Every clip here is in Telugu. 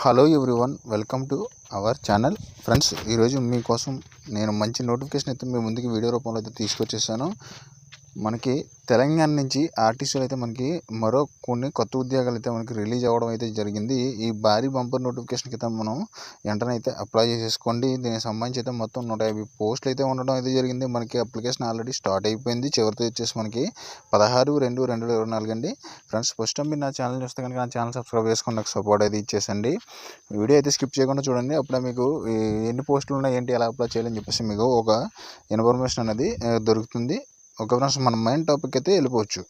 Hello everyone welcome to our channel friends ఈరోజు మీకోసం నేను మంచి నోటిఫికేషన్ అయితే మీ ముందుకి వీడియో రూపంలో అయితే తీసుకొచ్చేసాను. మనకి తెలంగాణ నుంచి ఆర్టిస్టులు అయితే మనకి మరో కొన్ని కొత్త ఉద్యోగాలు అయితే మనకి రిలీజ్ అవ్వడం అయితే జరిగింది. ఈ భారీ బంపర్ నోటిఫికేషన్ అయితే మనం వెంటనే అయితే అప్లై చేసేసుకోండి. దీనికి సంబంధించి అయితే మొత్తం నూట యాభై పోస్టులు అయితే ఉండడం అయితే జరిగింది. మనకి అప్లికేషన్ ఆల్రెడీ స్టార్ట్ అయిపోయింది. చివరితో వచ్చేసి మనకి పదహారు రెండు రెండు ఇరవై నాలుగు అండి. ఫ్రెండ్స్ ఫస్ట్ మీరు నా ఛానల్ చూస్తే కనుక నా ఛానల్ సబ్స్క్రైబ్ చేసుకుని నాకు సపోర్ట్ అయితే ఇచ్చేసండి. వీడియో అయితే స్కిప్ చేయకుండా చూడండి. అప్పుడే మీకు ఎన్ని పోస్టులు ఉన్నాయి ఏంటి ఎలా అప్లై చేయాలని చెప్పేసి మీకు ఒక ఇన్ఫర్మేషన్ అనేది దొరుకుతుంది. ఒక ఫ్రెండ్స్ మన మెయిన్ టాపిక్ అయితే వెళ్ళిపోవచ్చు.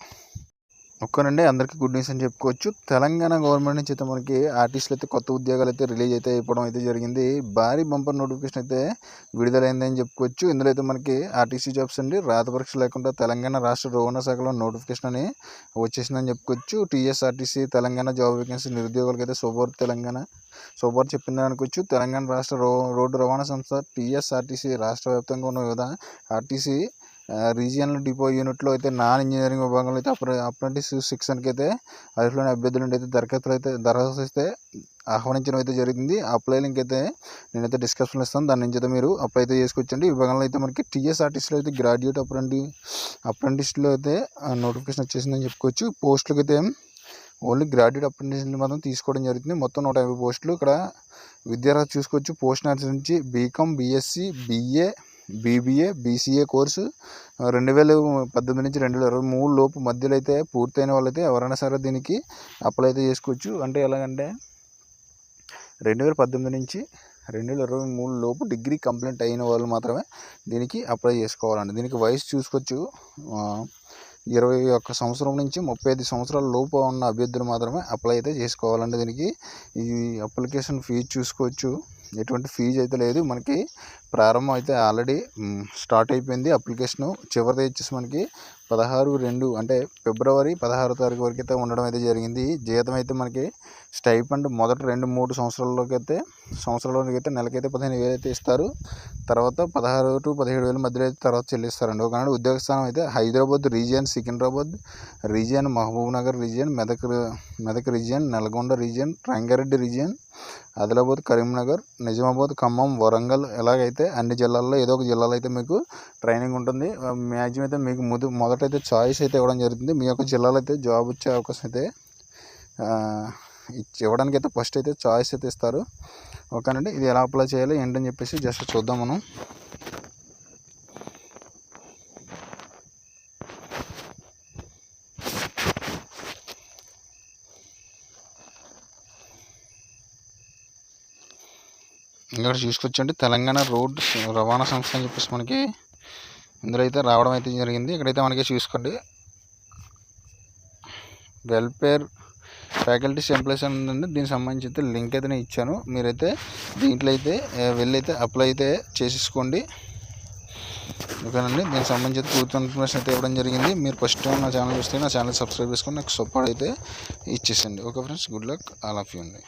ఒక్కనండి అందరికీ గుడ్ న్యూస్ అని చెప్పుకోవచ్చు. తెలంగాణ గవర్నమెంట్ నుంచి అయితే మనకి ఆర్టిస్టులు అయితే కొత్త ఉద్యోగాలు అయితే రిలీజ్ అయితే అయిపోవడం అయితే జరిగింది. భారీ బంపర్ నోటిఫికేషన్ అయితే విడుదలైందని చెప్పుకోవచ్చు. ఇందులో అయితే మనకి ఆర్టీసీ జాబ్స్ అండి. రాత పరీక్ష లేకుండా తెలంగాణ రాష్ట్ర రవాణా శాఖలో నోటిఫికేషన్ అని వచ్చేసిందని చెప్పుకోవచ్చు. టీఎస్ఆర్టీసీ తెలంగాణ జాబ్ వేకెన్సీ నిరుద్యోగులకు అయితే సూపర్ తెలంగాణ సూపర్ చెప్పిందని అనుకోవచ్చు. తెలంగాణ రాష్ట్ర రో రోడ్డు రవాణా సంస్థ టీఎస్ఆర్టీసీ రాష్ట్ర వ్యాప్తంగా ఉన్న వివిధ ఆర్టీసీ రీజియనల్ డిపో యూనిట్లో అయితే నాన్ ఇంజనీరింగ్ విభాగంలో అయితే అప్ర అప్రెంటిస్ శిక్షణకి అయితే అర్హులైన అభ్యర్థుల నుండి అయితే దరఖాస్తులు అయితే దరఖాస్తు అయితే ఆహ్వానించడం అయితే జరిగింది అప్లై లింక్ అయితే నేనైతే డిస్క్రిప్షన్లో ఇస్తాను. దాని నుంచి అయితే మీరు అప్లై అయితే చేసుకొచ్చండి విభాగంలో అయితే మనకి టీఎస్ఆర్టీసీలో అయితే గ్రాడ్యుయేట్ అప్రెంటి అప్రెంటిస్లో అయితే నోటిఫికేషన్ వచ్చేసిందని చెప్పుకోవచ్చు. పోస్టులకి అయితే ఓన్లీ గ్రాడ్యుయేట్ అప్రెంటిస్ని మాత్రం తీసుకోవడం జరుగుతుంది. మొత్తం నూట యాభై పోస్టులు. ఇక్కడ విద్యార్థులు చూసుకోవచ్చు. పోస్ట్ నర్సరీ నుంచి BCom BSc BA BBA BCA course. రెండు వేల పద్దెనిమిది నుంచి రెండు వేల ఇరవై మూడు లోపు మధ్యలో అయితే పూర్తయిన వాళ్ళైతే ఎవరైనా సరే దీనికి అప్లై అయితే చేసుకోవచ్చు. అంటే ఎలాగంటే రెండు వేల పద్దెనిమిది నుంచి రెండు వేల ఇరవై మూడు లోపు డిగ్రీ కంప్లీట్ అయిన వాళ్ళు మాత్రమే దీనికి అప్లై చేసుకోవాలండి. దీనికి వయసు చూసుకోవచ్చు. ఇరవై ఒక్క సంవత్సరం నుంచి ముప్పై ఐదు సంవత్సరాల లోపు ఉన్న అభ్యర్థులు మాత్రమే అప్లై అయితే చేసుకోవాలండి దీనికి. ఈ అప్లికేషన్ ఫీజు చూసుకోవచ్చు. ఎటువంటి ఫీజు అయితే లేదు. మనకి ప్రారంభం అయితే ఆల్రెడీ స్టార్ట్ అయిపోయింది అప్లికేషన్. చివరిది వచ్చేసి మనకి పదహారు రెండు అంటే ఫిబ్రవరి పదహారు తారీఖు వరకు అయితే ఉండడం అయితే జరిగింది. జీతం అయితే మనకి స్టైఫండ్ మొదటి రెండు మూడు సంవత్సరాల్లోకి అయితే సంవత్సరాల్లోకి అయితే నెలకైతే పదిహేను వేలు అయితే ఇస్తారు. తర్వాత పదహారు టు పదిహేడు వేల మధ్యలో అయితే తర్వాత చెల్లిస్తారండి. ఒకనాడు ఉద్యోగ స్థానం అయితే Hyderabad region Secunderabad region Mahabubnagar region Medak Medak region Nalgonda region Rangareddy region Adilabad Karimnagar Nizamabad Khammam Warangal ఎలాగైతే అన్ని జిల్లాల్లో ఏదో ఒక జిల్లాలో అయితే మీకు ట్రైనింగ్ ఉంటుంది. మ్యాక్సిమం అయితే మీకు ముందు మొదట అయితే చాయిస్ అయితే ఇవ్వడం జరుగుతుంది. మీ యొక్క జిల్లాలో అయితే జాబ్ వచ్చే అవకాశం అయితే ఇవ్వడానికి అయితే ఫస్ట్ అయితే చాయిస్ అయితే ఇస్తారు. ఓకేనండి. ఇది ఎలా అప్లై చేయాలి ఏంటని చెప్పేసి జస్ట్ చూద్దాం మనం. ఇక్కడ చూసుకొచ్చండి తెలంగాణ రోడ్ రవాణా సంస్థ అని చెప్పేసి మనకి ఇందులో అయితే రావడం అయితే జరిగింది. ఇక్కడైతే మనకి చూసుకోండి. వెల్ఫేర్ ఫ్యాకల్టీస్ ఎంప్లాయీస్ అని ఉందండి దీనికి సంబంధించి అయితే లింక్ అయితే నేను ఇచ్చాను. మీరైతే దీంట్లో అయితే వెళ్ళి అయితే అప్లై అయితే చేసేసుకోండి. ఓకేనండి? దీనికి సంబంధించి అయితే పూర్తి ఇన్ఫర్మేషన్ అయితే ఇవ్వడం జరిగింది. మీరు ఫస్ట్ టైం నా ఛానల్ చూస్తే నా ఛానల్ సబ్స్క్రైబ్ చేసుకొని నాకు సపోర్ట్ అయితే ఇచ్చేసండి. Okay friends? Good luck. All of you అండి.